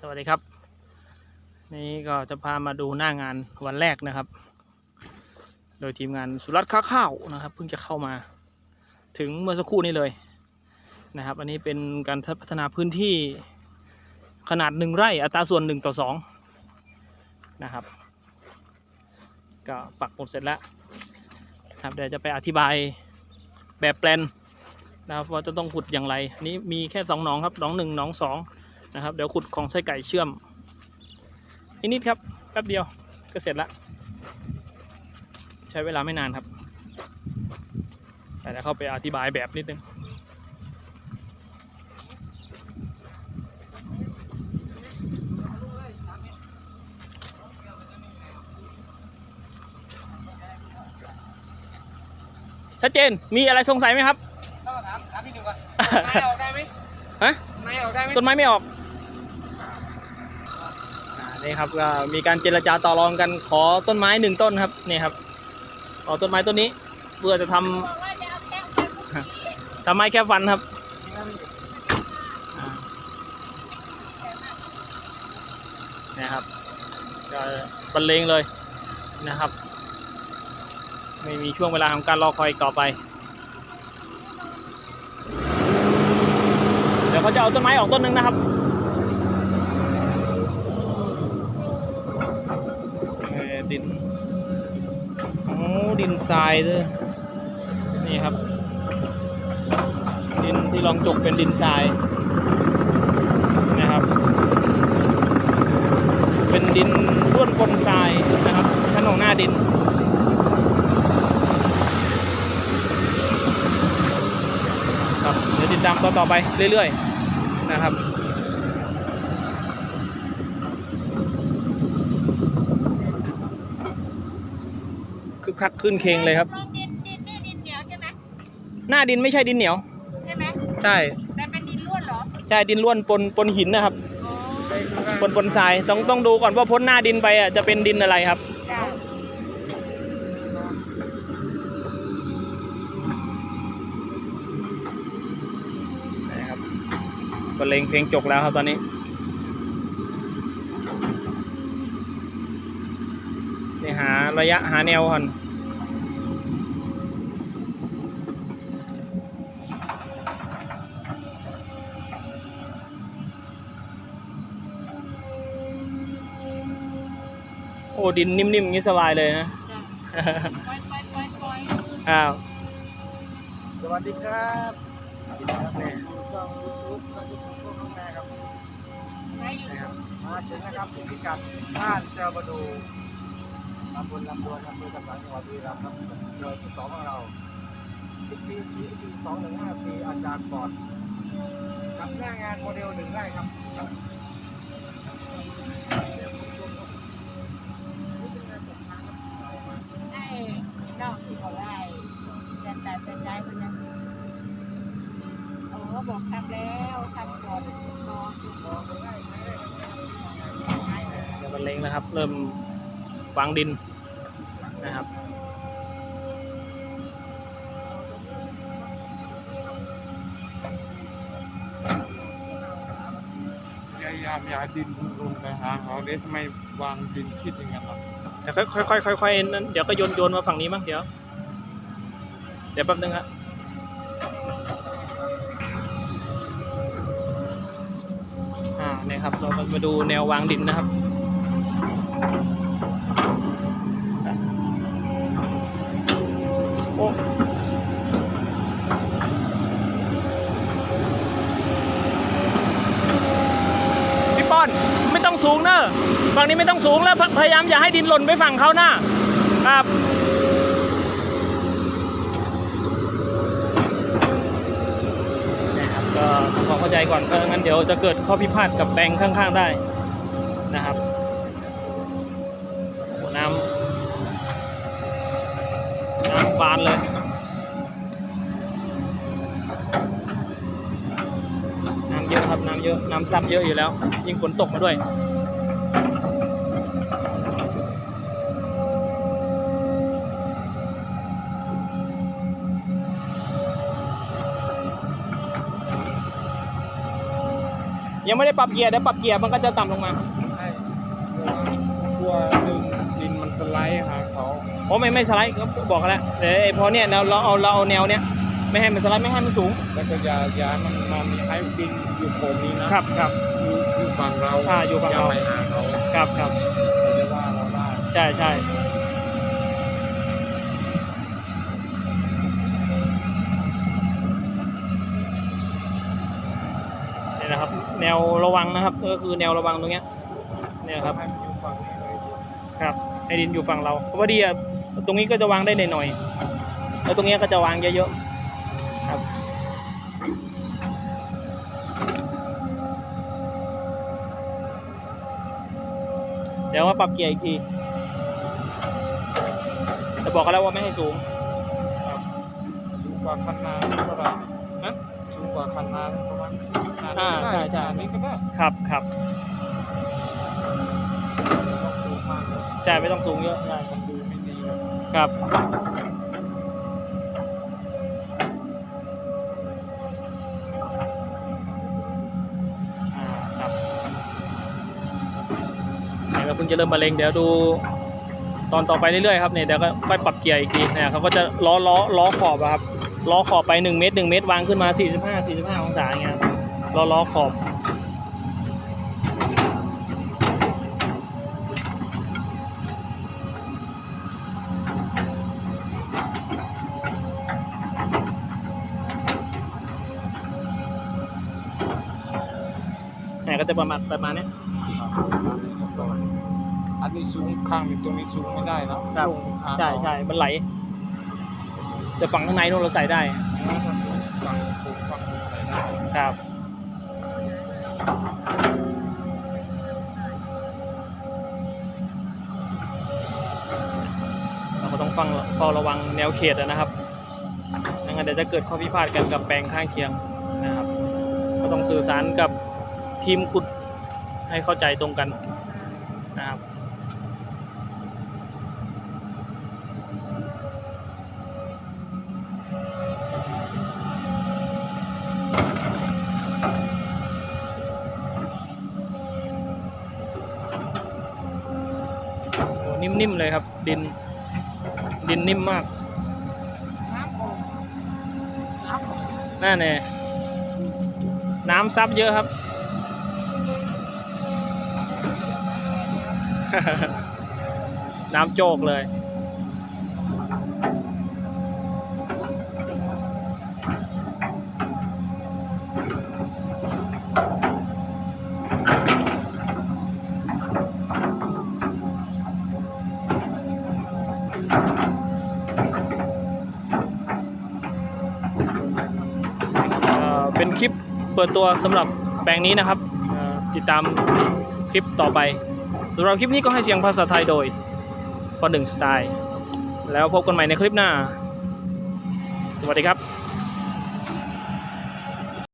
สวัสดีครับ นี่ก็จะพามาดูหน้างานวันแรกนะครับ โดยทีมงานสุรัตน์ค้าข้าวนะครับ เพิ่งจะเข้ามาถึงเมื่อสักครู่นี้เลยนะครับ อันนี้เป็นการพัฒนาพื้นที่ขนาดหนึ่งไร่อัตราส่วนหนึ่งต่อสองนะครับ ก็ปักหมดเสร็จแล้วครับเดี๋ยวจะไปอธิบายแบบแปลนนะครับว่าจะต้องขุดอย่างไรนนี้มีแค่สองหนองครับหนองหนึ่งหนองสอง นะครับ เดี๋ยวขุดของไส้ไก่เชื่อมอีกนิดครับแป๊บเดียวก็เสร็จละใช้เวลาไม่นานครับ แต่แล้วเข้าไปอธิบายแบบนิดนึงชัดเจน มีอะไรสงสัยไหมครับต้องถามถามพี่หนึ่งก่อนไม้ออกได้ไหมฮะไม้ออกได้ไหมต้นไม้ไม่ออกอ่า นี่ครับก็มีการเจรจาต่อรองกันขอต้นไม้หนึ่งต้นครับนี่ครับขอต้นไม้ต้นนี้เพื่อจะทำบอกว่าจะเอาแก้วไปพวกนี้ทำไม้แค่ฟันครับอ่านี่ครับก็บรรเลงเลยนะครับ ไม่มีช่วงเวลาของการรอคอยอีกต่อไป เดี๋ยวเขาจะเอาต้นไม้ออกต้นหนึ่งนะครับ เอ่อ ดินโอ้ดินทรายด้วยนี่ครับ ดินที่รองจกเป็นดินทรายนะครับ เป็นดินร่วนปนทรายนะครับข้างองหน้าดินครับเดี๋ยวติดตามต่อต่อไปเรื่อย ๆ นะครับ คึกคักขึ้นเคงเลยครับลองดินดินนี่ดินเหนียวใช่ไหมหน้าดินไม่ใช่ดินเหนียว ใช่ไหมใช่ แต่เป็นดินร่วนเหรอใช่ดินร่วนปนปนหินนะครับ อ๋อปนปนทราย ต้องต้องดูก่อนว่าพ้นหน้าดินไปอะจะเป็นดินอะไรครับ จ้ะนะครับบรรเลงเพลงจกแล้วครับตอนนี้ นี่หาระยะหาแนวก่อน ดินนิ่มๆอย่างนี้สบายเลยนะ จ้ะปล่อยปล่อยปล่อยปล่อยอ้าวสวัสดีครับนี่ช่องยูทูบช่องยูทูบพวกน้องแม่ครับไปอยู่นะครับมาถึงนะครับที่พิกัดบ้านเจ้าบดูตำบลลำดวนอำเภอกำแพงจังหวัดบุรีรัมย์ครับโดยที่สองของเราที่ปีที่ปีสองหนึ่งห้าปีอาจารย์ปอดกับหน้างานโมเดลหนึ่งไร่ครับ บอกทำแล้วทำก่อนรอดูบอกเดี๋ยวบรรเลงนะครับ เริ่มวางดินนะครับพยายามอย่าให้ดินลงไปหาเขาเอ๊ะทำไมวางดินคิดอย่างนั้นล่ะเดี๋ยวค่อยค่อยค่อยๆเดี๋ยวก็โยนโยนมาฝั่งนี้มั้งเดี๋ยว เดี๋ยวแป๊บนึงฮะ นี่ยครับ เรามาดูแนววางดินนะครับโอ้พี่ป้อนไม่ต้องสูงเนอะฝั่งนี้ไม่ต้องสูงแล้วพพยายามอย่าให้ดินหล่นไปฝั่งเขาหน้าครับ นะครับก็ทำความ เข้าใจก่อนเพราะงั้นเดี๋ยวจะเกิดข้อพิพาทกับแบงค์ข้างๆได้นะครับน้ำน้ำบานเลยน้ำเยอะครับน้ำเยอะน้ำซับเยอะอยู่แล้ว ยิ่งฝนตกมาด้วย ยังไม่ได้ปรับเกียร์เดี๋ยวปรับเกียร์มันก็จะต่ำลงมาใช่กลัวดึงดินมันสไลด์หาเขาเพราะไม่ไม่สไลด์ก็บอกกันแล้วเดี๋ยวไอ้พอเนี่ยเราเราเอาเราเอาแนวเนี้ยไม่ให้มันสไลด์ไม่ให้มันสูงแล้วก็อย่าอย่าให้มันมามีให้ดินอยู่โคนนี้นะครับครับอยู่อยู่ฝั่งเราอ่าอยู่ฝั่งเราอย่าไปหาเขาครับครับเขาจะว่าเราได้ใช่ใช่นี่นะครับ แนวระวังนะครับ ก็คือแนวระวังตรงเนี้ยเนี่ยครับให้มันอยู่ฝั่งนี้เลยดิครับไอดินอยู่ฝั่งเราเพราะว่าดีอะตรงนี้ก็จะวางได้หน่อยๆแล้วตรงเนี้ยก็จะวางเยอะๆครับเดี๋ยวมาปรับเกียร์อีกทีแต่บอกกันแล้วว่าไม่ให้สูงสูงกว่าคันนาเท่าไหร่ฮะสูง กว่าคันนาประมาณขนาดอ่านี้ก็ได้ใช่ใช่ขนาดนี้ก็ได้ครับครับต้องสูงมากเลยใช่ไม่ต้องสูงเยอะใช่มันดูไม่ดีครับครับอ่าครับเนี่ยเราเพิ่งจะเริ่มมาเลงเดี๋ยวดู ตอนต่อไปเรื่อยๆครับเนี่ยเดี๋ยวก็ค่อยปรับเกียร์อีกทีเนี่ยเขาก็จะล้อล้อล้อขอบอะครับ ล้อขอบไป 1 เมตร 1 เมตรวางขึ้นมา 45 45 องศาอย่างเงี้ยครับล้อล้อขอบเนี่ยก็จะประมาณประมาณเนี้ยอันนี้สูงข้างนี้ตรงนี้สูงไม่ได้นะครับลงหาใช่ใช่มันไหล แต่ฝั่งข้างในนู่นเราใส่ได้ฝั่งฝั่ฝั่งไหนได้ครับ เราก็ต้องฟังเฝ้าระวังแนวเขตนะครับไม่งั้นเดี๋ยวจะเกิดข้อพิพาทกันกับแปลงข้างเคียงนะครับ ก็ต้องสื่อสารกับทีมขุดให้เข้าใจตรงกันนะครับ นิ่มๆเลยครับ ดิน ดินนิ่มมากน้ำออกน้ำออกน่าแน่น้ำซับเยอะครับ น้ำโจกเลย เป็นคลิปเปิดตัวสำหรับแปลงนี้นะครับติดตามคลิปต่อไปสำหรับคลิปนี้ก็ให้เสียงภาษาไทยโดยพอหนึ่งสไตล์ แล้วพบกันใหม่ในคลิปหน้า สวัสดีครับ